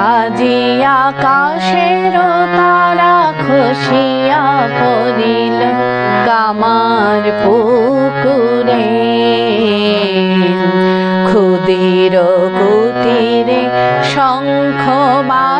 আজি আকাশের তারা খুশিয়া পড়িল কামার পুকুরে। ক্ষুদির কুটিরে শঙ্খ বাজিল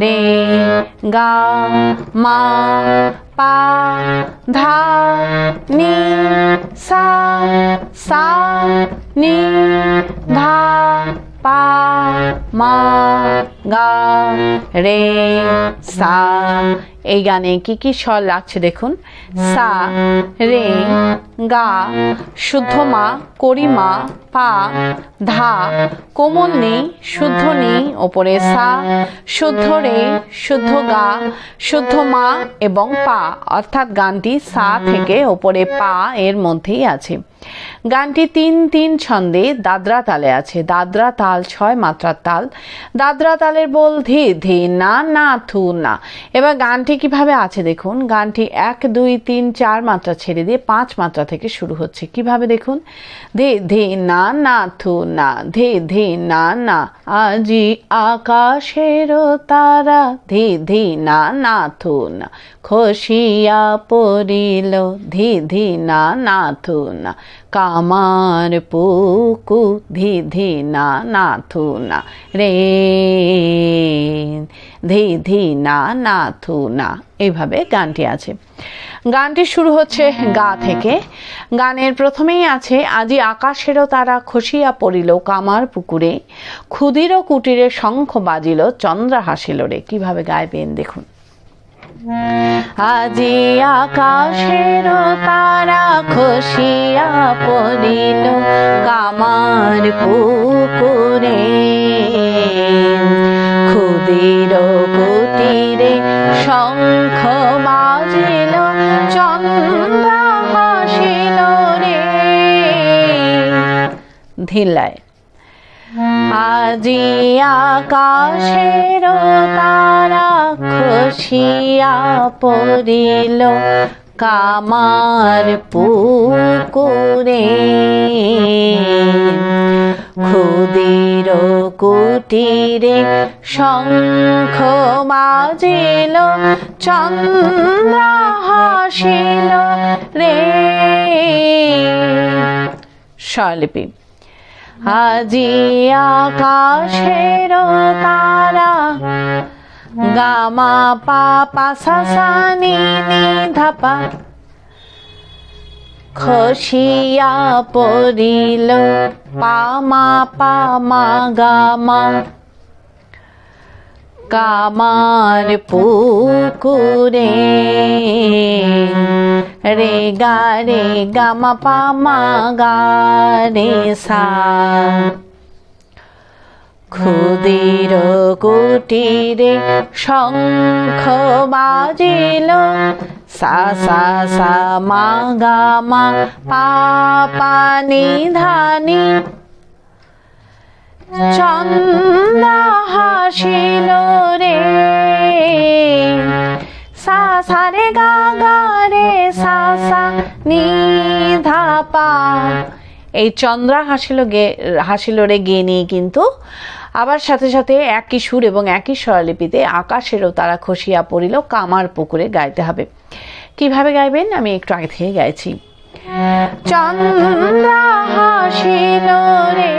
রে গা মা পা ধা নি সা সা নি ধা পা মা গা রে সা এই গানে কি কি স্বর লাগছে দেখুন। সা, রে, গা, শুদ্ধ মা করিমা পা, ধা, কোমল নেই, শুদ্ধ নেই, ওপরে সা, শুদ্ধ রে, শুদ্ধ গা, শুদ্ধ মা এবং পা। অর্থাৎ গানটি সা থেকে ওপরে পা এর মধ্যেই আছে। গানটি তিন তিন ছন্দে দাদরা তালে আছে। দাদরা তাল ছয় মাত্রার তাল। দাদরা তালের বল ধি ধি, না না, থু, না। এবার গানটি কীভাবে আছে দেখুন। গানটি এক, দুই, তিন, চার মাত্রা ছেড়ে দিয়ে পাঁচ মাত্রা থেকে শুরু হচ্ছে। কীভাবে দেখুন? ধে ধে, না না, থু, না, ধে ধে, না না, আজি আকাশের তারা, ধে ধে, না না, থু, না, খসিয়া পড়িল, ধি, ধে, না না, থু, না, কামার পুকু ধে ধে, না না, থু, না, রে ধি ধি, না না, থু, না। এইভাবে গানটি আছে। গানটি শুরু হচ্ছে গা থেকে। গানের প্রথমেই আছে, আজি আকাশেরও তারা খসিয়া পড়িল কামার পুকুরে ক্ষুদির কুটিরে শঙ্খ বাজিল, চন্দ্রা হাসিল রে। কীভাবে গাইবেন, দেখুন। আজি আকাশের তারা খসিয়া পড়িল কামার পুকুরে ক্ষুদির কুটিরে শঙ্খ বাজিল চন্দ্র হাসিল রে। ধিলায় আজি আকাশের তারা খসিয়া পড়িল, কামার পুকুরে। কুটিরে শঙ্খ বাজিল চন্দ্র হাসিল রে। স্বরলিপি। আজি আকাশের তারা গামা পাপা সাসানি ধাপা খসিয়া পড়িল, পামা পামা, গামা। কামার পুকুরে রে গা, রে গামা পামা, গা, রে সা। কুটিরে শঙ্খ বাজিল সা সা সা, মা, গা, মা, পা পা, নি ধানি চন্দ্র হাসিল রে। সা সা রে, গা গা রে, সা সা, নি, ধা, পা। এই চন্দ্রা হাসিল গে, হাসিল রে গে নিয়ে কিন্তু। আবার সাথে সাথে একই সুর এবং একই স্বরলিপিতে আকাশেরও তারা খসিয়া পড়িল, কামার পুকুরে গাইতে হবে। কীভাবে গাইবেন? আমি একটু আগে থেকে গাইছি। চন্দ্র হাসিল রে,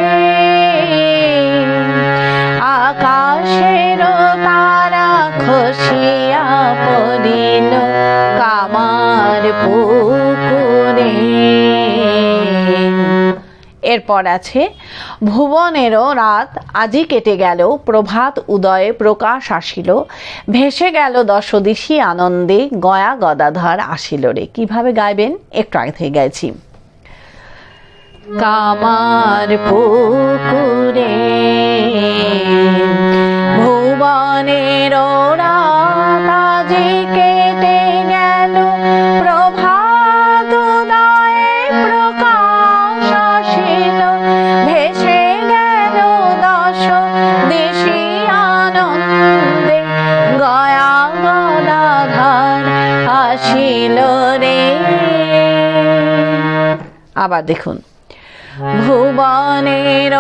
আকাশের তারা খসিয়া পড়িল কামার পুকুরে। এরপর আছে ভুবনেরও রাত আজি কেটে গেল, প্রভাত উদয়ে প্রকাশ আসিল। ভেসে গেল দশদিশি আনন্দে, গয়া গদাধর আসিল রে। কীভাবে গাইবেন? একটু আগে থেকে গাইছি। কামার পুকুরে ভুবনের রাত আজি আবার দেখুন। ভুবনের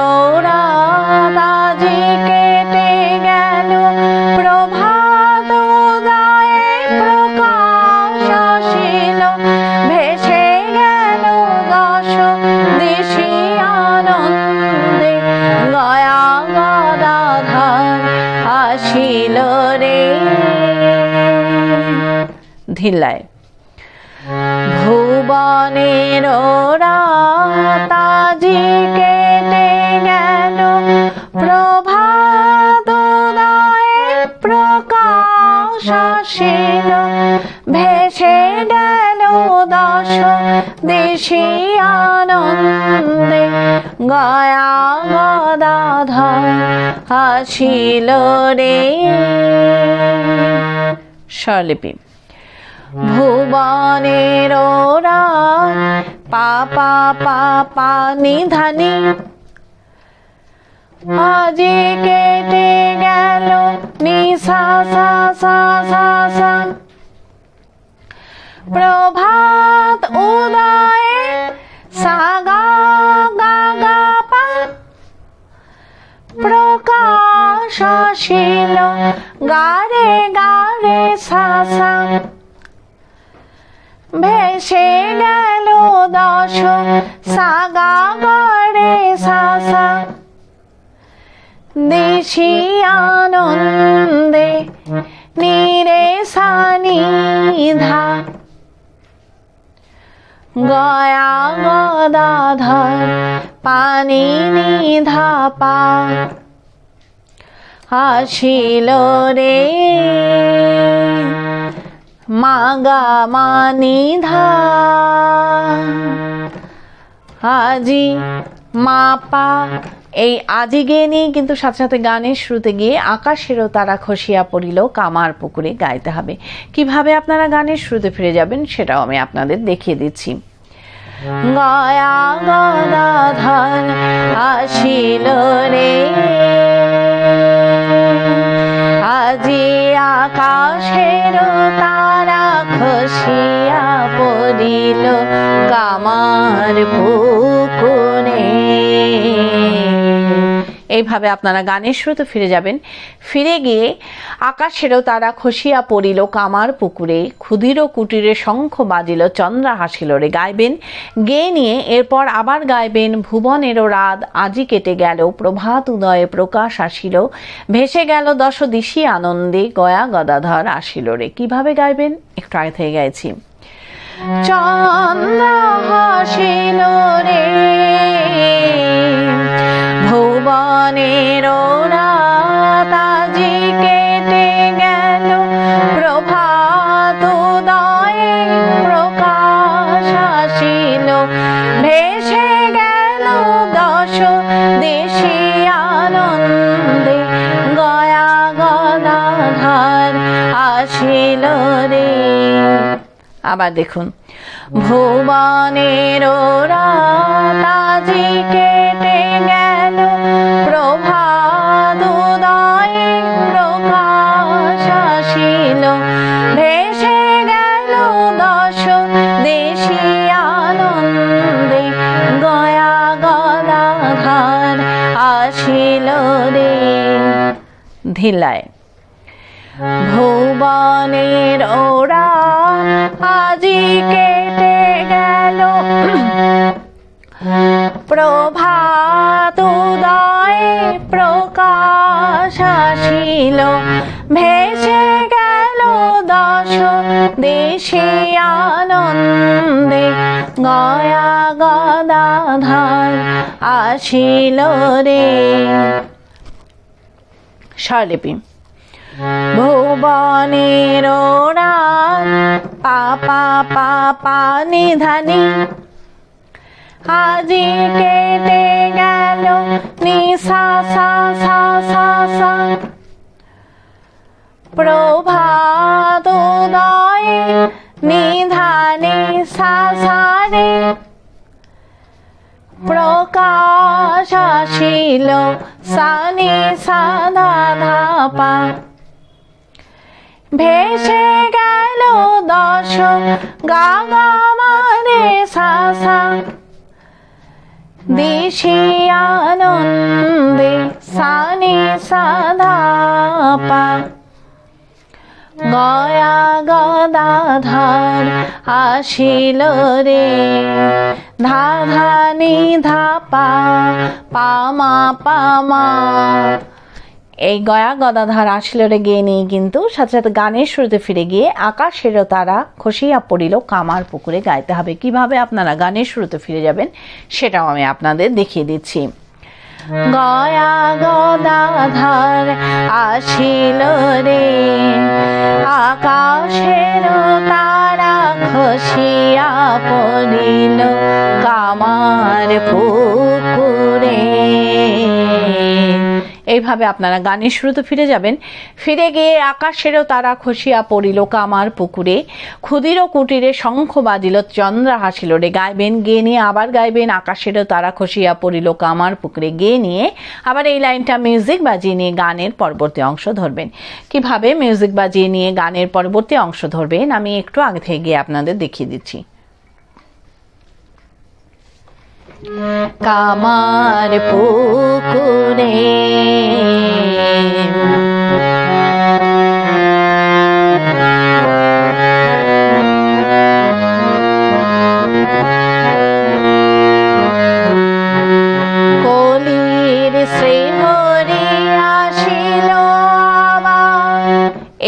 রাজি কেটে গেল। প্রভাত উদয়ে প্রকাশ আসিল। ভেসে গেল দশ দিশি আনন্দে। গয়া গদাধর আসিল রে। ভুবনের আসিল ভেসে গেল দশ দেশি আনন্দে। গয়া গদাধর আসিল রে। স্বরলিপি। ভুবনের পাপা পাপা নিধানি। আজি কেটে গেল নিশা সা সা সা সা প্রভাত উদয়ে সাগা গা গা পা। প্রকাশ আসিল গারে গারে সা সা। ভেসে গেল দশ সাগা গড়ে সাসা দেশি আনন্দে নিরে সানিধা গয়া গদাধর পানি নিধা পা আসিল রে মাগা মানিধা আজি মাপা এই আজি নিয়ে কিন্তু সাথে সাথে গানের শুরুতে গিয়ে আকাশেরও তারা খসিয়া পড়িল, কামার পুকুরে গাইতে হবে। কীভাবে আপনারা গানের শুরুতে ফিরে যাবেন সেটাও আমি আপনাদের দেখিয়ে দিচ্ছি। গয়া গদাধর আসিল রে। আজি আকাশের তারা খসিয়া পড়িল কামার পুকুরে। এইভাবে আপনারা গানের শুরুতে ফিরে যাবেন। ফিরে গিয়ে আকাশেরও তারা খসিয়া পড়িল কামার পুকুরে। ক্ষুদির কুটিরে শঙ্খ বাজিল, চন্দ্রা হাসিল রে। গাইবেন, গেয়ে নিয়ে এরপর আবার গাইবেন, ভুবনেরও রাত আজি কেটে গেল, প্রভাত উদয়ে প্রকাশ আসিল। ভেসে গেল দশ দিশি আনন্দে, গয়া গদাধর আসিল রে। কীভাবে গাইবেন? একটু আগে থেকে গাইছি। চন্দ্র হাসিল রে। ভুবনের রাতাজি কেটে গেল। প্রভাত উদয়ে প্রকাশ আসিল। ভেসে গেল দশ দেশি আনন্দে। গয়া গদাধর আসিল রে। আবার দেখুন। ভুবনের রাজি কেটে গেল ভেসে গেল দশ দেশি আনন্দে গয়া গদাধর আসিল রে। ধিলায় ভুবনের ওরা আজি কেটে গেল। প্রভাত উদয়ে প্রকাশ আসিল দশ দেশে আনন্দে গয়া গদাধর আসিল রে। স্বরলিপি ভুবনের পাপা পাপা নিধানি। আজি কেটে গেল নিশা, সা সা সা সা। প্রভাত উদয়ে নিধানে সা সা প্রকাশ আসিল সানি সাধা ধাপা ভেসে গেল দশ গা গা মারে সা সা দিশি আনন্দে সানি সাধাপা। গয়া গদাধার আসিল রে। ধাধানি ধাপা পামা পামা। এই গয়া গদাধার আসিল রে গিয়ে নিয়ে কিন্তু সাথে সাথে গানের শুরুতে ফিরে গিয়ে আকাশেরও তারা খসিয়া পড়িল কামার পুকুরে। গাইতে হবে কীভাবে আপনারা গানের শুরুতে ফিরে যাবেন সেটাও আমি আপনাদের দেখিয়ে দিচ্ছি। গয়া গদাধার আসিল রে। আকাশের তারা খসিয়া পড়িল কামার পুকুরে। এইভাবে আপনারা গানের শুরুতে ফিরে যাবেন। ফিরে গিয়ে আকাশেরও তারা খসিয়া পড়িল কামার পুকুরে। ক্ষুদির কুটিরে শঙ্খ বাজিল, চন্দ্রা হাসিল রে। গাইবেন, গেয়ে নিয়ে আবার গাইবেন, আকাশেরও তারা খসিয়া পড়িল কামার পুকুরে। গেয়ে নিয়ে আবার এই লাইনটা মিউজিক বাজিয়ে নিয়ে গানের পরবর্তী অংশ ধরবেন। কীভাবে মিউজিক বাজিয়ে নিয়ে গানের পরবর্তী অংশ ধরবেন, আমি একটু আগে থেকে গিয়ে আপনাদের দেখিয়ে দিচ্ছি। কামার পুকুরে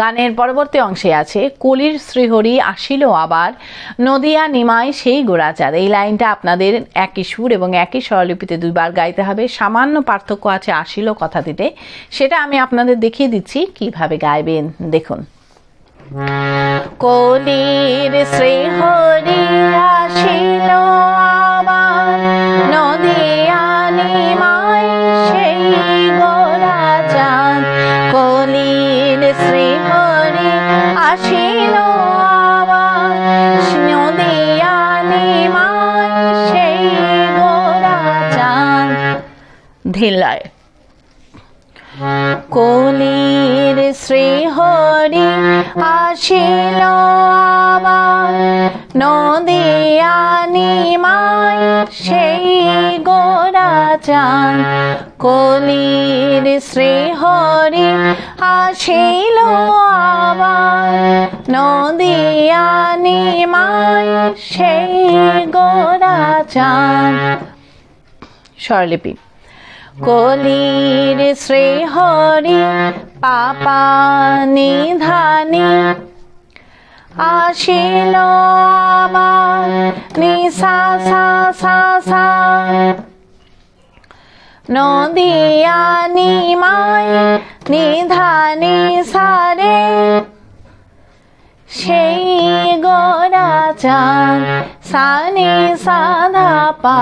গানের পরবর্তী অংশে আছে, কলির শ্রীহরি আসিল আবার, নদিয়া নিমায় সেই গোড়াচার এই লাইনটা আপনাদের একই সুর এবং একই স্বরলিপিতে দুইবার গাইতে হবে। সামান্য পার্থক্য আছে আসিল কথাটিতে। সেটা আমি আপনাদের দেখিয়ে দিচ্ছি, কীভাবে গাইবেন দেখুন। কলির শ্রীহরি আসিল আবার, নদিয়া নিমাই শ্রীহরি আসিল আবার নদিয়া নিমাই সেই গোরাচাঁদ ধিলায় কলির শ্রীহরি আসিল আবার নদিয়ানি মাই সেই গোরা চান কলির শ্রীহরি আসিল আবার। নদিয়ানি মাই সেই গোরা চান স্বরলিপি। কলির শ্রীহরি পাপা নিধানি আসিল আবার। নিসা সা সা সা নদিয়া নিমাই নিধানি সারে। সেই গোরা চান সানি সাধা পা।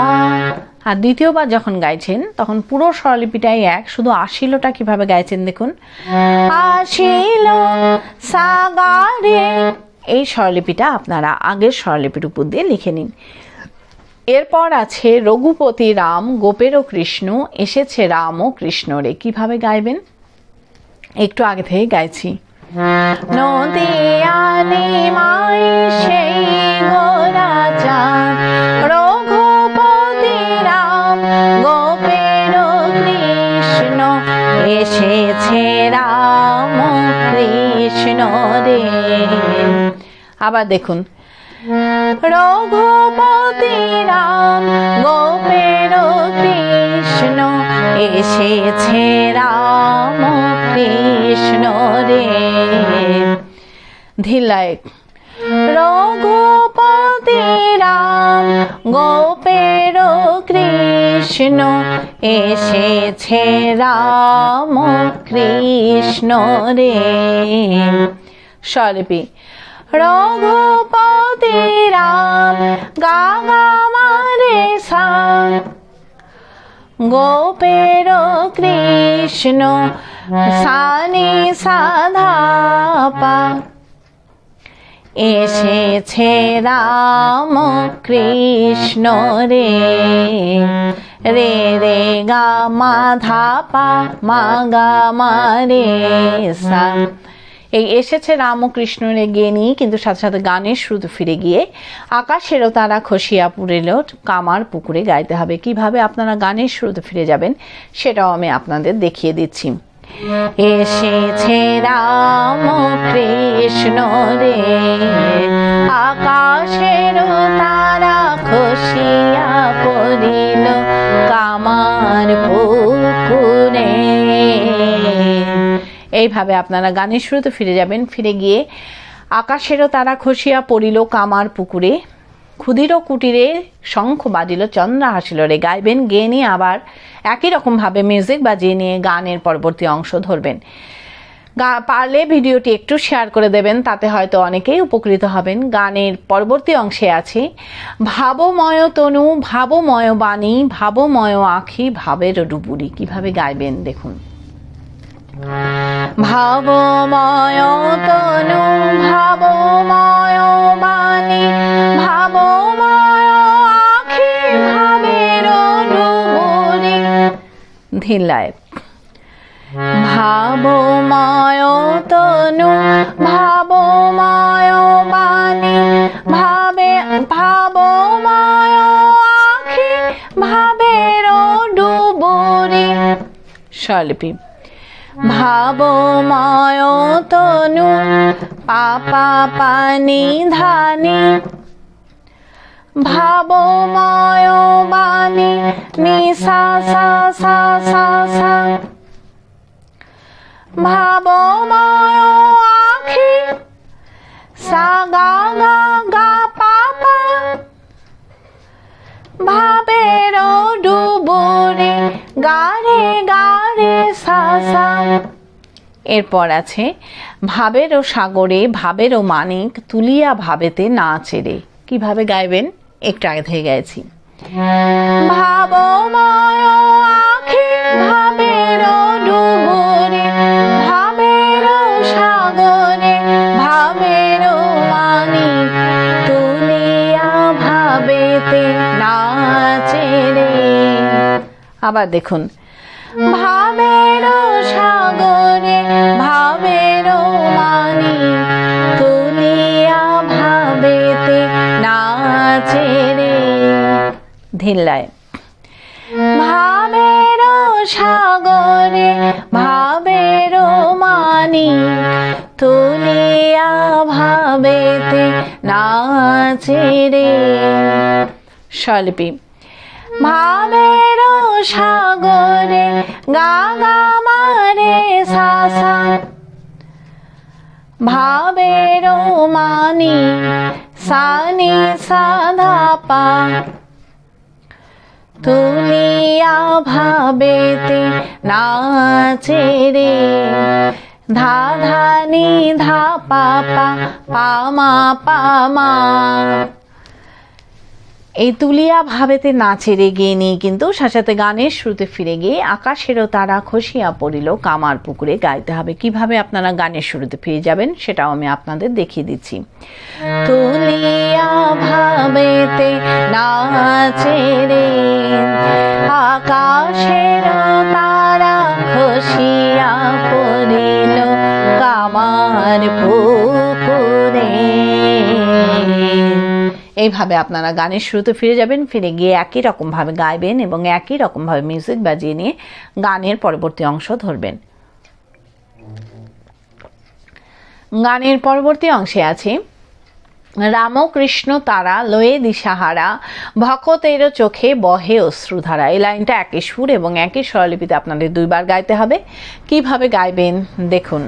আর দ্বিতীয়বার যখন গাইছেন তখন পুরো স্বরলিপিটাই এক শুধু আশিলটা কীভাবে গাইছেন দেখুন। আশিল সাগারে। এই স্বরলিপিটা আপনারা আগের স্বরলিপির উপর দিয়ে লিখে নিন। এরপর আছে রঘুপতি রাম গোপের ও কৃষ্ণ, এসেছে রাম ও কৃষ্ণ রে। কীভাবে গাইবেন? একটু আগে থেকে গাইছি। রাম এসেছে রাম আবার দেখুন। রঘুপতি রাম গোপের কৃষ্ণ এসেছে রাম কৃষ্ণ রে। ধিলায় রঘুপতি রাম গোপের কৃষ্ণ এসেছে রাম কৃষ্ণ রে। স্বরূপী রঘুপতি রাম গা গা মারে সা। গোপের কৃষ্ণ সানি সাধাপা এসেছে রাম কৃষ্ণ রে। রে রে গা মা ধাপা মা গা মা রে সা। এই এসেছে রামকৃষ্ণ রে গিয়ে নিয়ে কিন্তু সাথে সাথে গানের শুরুতে ফিরে গিয়ে আকাশেরও তারা খসিয়া পুরেল কামার পুকুরে গাইতে হবে। কীভাবে আপনারা গানের শুরুতে ফিরে যাবেন সেটাও আমি আপনাদের দেখিয়ে দিচ্ছি। এসেছে রাম কৃষ্ণ রে আকাশের তারা খসিয়া পড়িল কামার পুকুরে এইভাবে আপনারা গানের শুরুতে ফিরে যাবেন। ফিরে গিয়ে আকাশেরও তারা খসিয়া পড়িল কামার পুকুরে। ক্ষুদির কুটিরে শঙ্খ বাজিল, চন্দ্র হাসিল রে। গাইবেন, গেয়ে নিয়ে আবার একই রকমভাবে মিউজিক বাজিয়ে নিয়ে গানের পরবর্তী অংশ ধরবেন। গা, পারলে ভিডিওটি একটু শেয়ার করে দেবেন, তাতে হয়তো অনেকেই উপকৃত হবেন। গানের পরবর্তী অংশে আছে, ভাবময় তনু, ভাবময় বাণী, ভাবময় আখি, ভাবের ডুবুরি। কীভাবে গাইবেন, দেখুন। ভাবময় তনু ভাবময় বাণী ভাবের ডুবুরি ধিলায় ভাবময় তনু ভাবময় ভাবে, ভাবময় আখি ভাবের ডুবুরি স্বল্পী ভাবময় তনু পাপা পানি ধানি। ভাবময় বাণী নিশা সা সা সা সা। ভাবময় আখি সা গা গা গা পাপা ভাবের ডুবুরে গারে গারে এরপর আছে ভাবেরও সাগরে ভাবেরও মানিক তুলিয়া ভাবেতে না ছেড়ে কীভাবে গাইবেন? একটু আগে থেকে ভাবের ভাবের ভাবের মানিক তুলিয়া ভাবেতে আবার দেখুন ভাবের সাগরে ভাবের মানি। তুলিয়া ভাবেতে নাচে রে ধিল্লায় ভাবের সাগরে ভাবের মানি। তুলিয়া ভাবেতে নাচে রে স্বল্পী ভাবের সাগরে গা গা মারে সাসা। ভাবের মানি সানি সাধাপা তুলিয়া ভাবেতে নাচে রে। ধা ধানি ধা পা পা পামা পামা এই তুলিয়া ভাবেতে নাচে রে গিয়ে নিয়ে কিন্তু সাথে গানের শুরুতে ফিরে গিয়ে আকাশেরও তারা খসিয়া পড়িল কামার পুকুরে। গাইতে হবে কীভাবে আপনারা গানের শুরুতে ফিরে যাবেন সেটাও আমি আপনাদের দেখিয়ে দিচ্ছি। তুলিয়া ভাবেতে নাচে রে আকাশের তারা খসিয়া পড়িল কামার পুকুরে। এইভাবে আপনারা গানের শুরুতে ফিরে যাবেন, ফিরে গিয়ে একই রকমভাবে গাইবেন এবং একই রকমভাবে মিউজিক বাজিয়ে নিয়ে গানের পরবর্তী অংশ ধরবেন। গানের পরবর্তী অংশে আছে। রামকৃষ্ণ তারা লয়ে দিশাহারা, ভকতের চোখে বহে অশ্রুধারা। এই লাইনটা একই সুর এবং একই স্বরলিপিতে আপনাদের দুইবার গাইতে হবে। কীভাবে গাইবেন? দেখুন।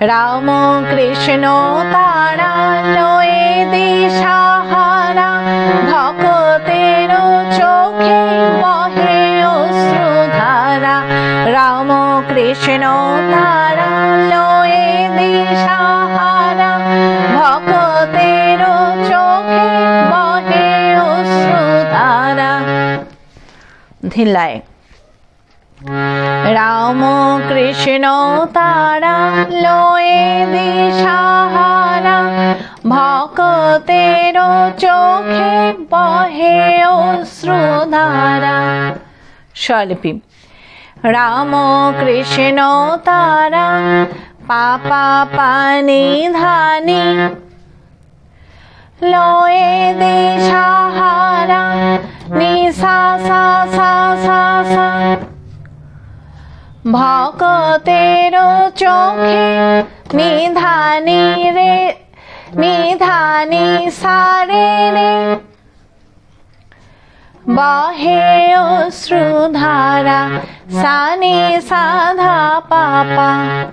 রাম কৃষ্ণ তারা লয়ে দিশাহারা, ভকতের চোখে বহে অশ্রুধারা। রাম কৃষ্ণ তারা লয়ে দিশাহারা, ভকতের চোখে বহে অশ্রুধারা। ধিল্লায়। রাম কৃষ্ণ তারা লয়ে দিশাহারা। ভকতের চোখে বহে অশ্রুধারা। স্বলিপি রাম কৃষ্ণ তারা পাপা পানি ধানি। লয়ে দিশাহারা নিসা সা সা সা সা। ভকতের চোখে নিধানি রে, নিধানি সারে রে। বহে অশ্রুধারা, সানি সাধা পাপা।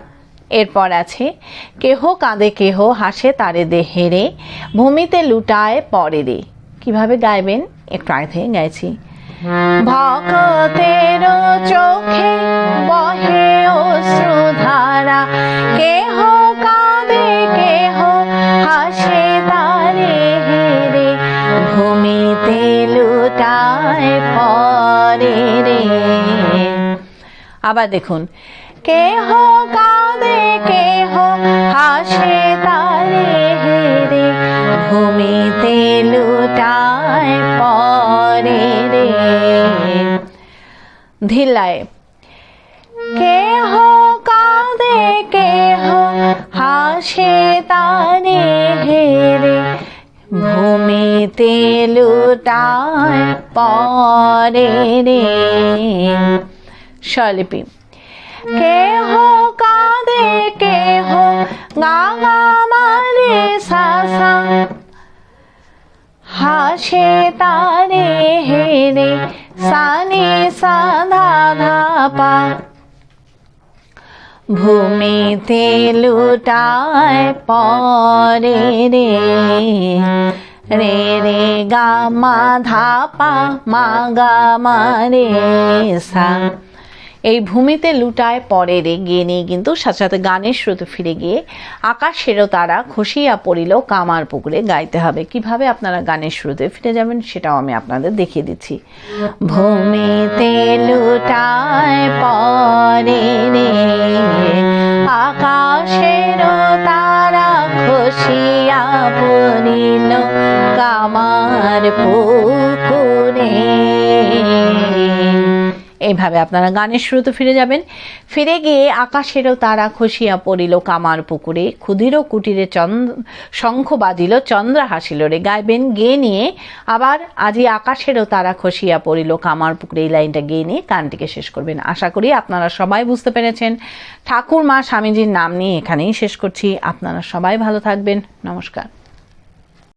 এরপর আছে, কেহ কাঁদে, কেহ হাসে তারে দেহেরে ভূমিতে লুটায় পরে রে। কীভাবে গাইবেন? একটু আগে থেকে গাইছি। ভকতের চোখে বহে অশ্রুধারা। কেহ কাঁদে, কেহ হাসে, তারে হেরে। ভূমিতে লুটায় পরে রে। আবার দেখুন। কেহ কাঁদে, কেহ হাসে, তারে হেরে। ভূমিতে লুটায় পরে রে। ধিলায় কেহ কাঁদে, কেহ হাসে তারে হেরে ভূমিতে লুটায় পরে রে। স্বলিপি কেহ কাঁদে, কেহ গাঙা মারে সাসা হাসে তারে হেরে সানে সাধা ধাপা ভূমিতে লুটায় পরে রে রে রে গা মা ধাপা মা গা মা রে সা এই ভূমিতে লুটায় পরে রে গিয়ে নিয়ে কিন্তু সাথে সাথে গানের স্রোতে ফিরে গিয়ে আকাশেরও তারা খসিয়া পড়িল, কামার পুকুরে গাইতে হবে। কীভাবে আপনারা গানের স্রোতে ফিরে যাবেন সেটাও আমি আপনাদের দেখিয়ে দিচ্ছি। ভূমিতে লুটায় পরে রে আকাশেরও তারা খসিয়া পড়িল, কামার পুকুরে। এইভাবে আপনারা গানের শুরুতে ফিরে যাবেন। ফিরে গিয়ে আকাশেরও তারা খসিয়া পড়িল কামার পুকুরে। ক্ষুদিরও কুটিরে চন্দ্র শঙ্খ বাজিল চন্দ্র হাসিল রে। গাইবেন, গেয়ে নিয়ে আবার আজি আকাশেরও তারা খসিয়া পড়িল কামার পুকুরে। এই লাইনটা গেয়ে নিয়ে গানটিকে শেষ করবেন। আশা করি আপনারা সবাই বুঝতে পেরেছেন। ঠাকুর মা স্বামীজির নাম নিয়ে এখানেই শেষ করছি। আপনারা সবাই ভালো থাকবেন। নমস্কার।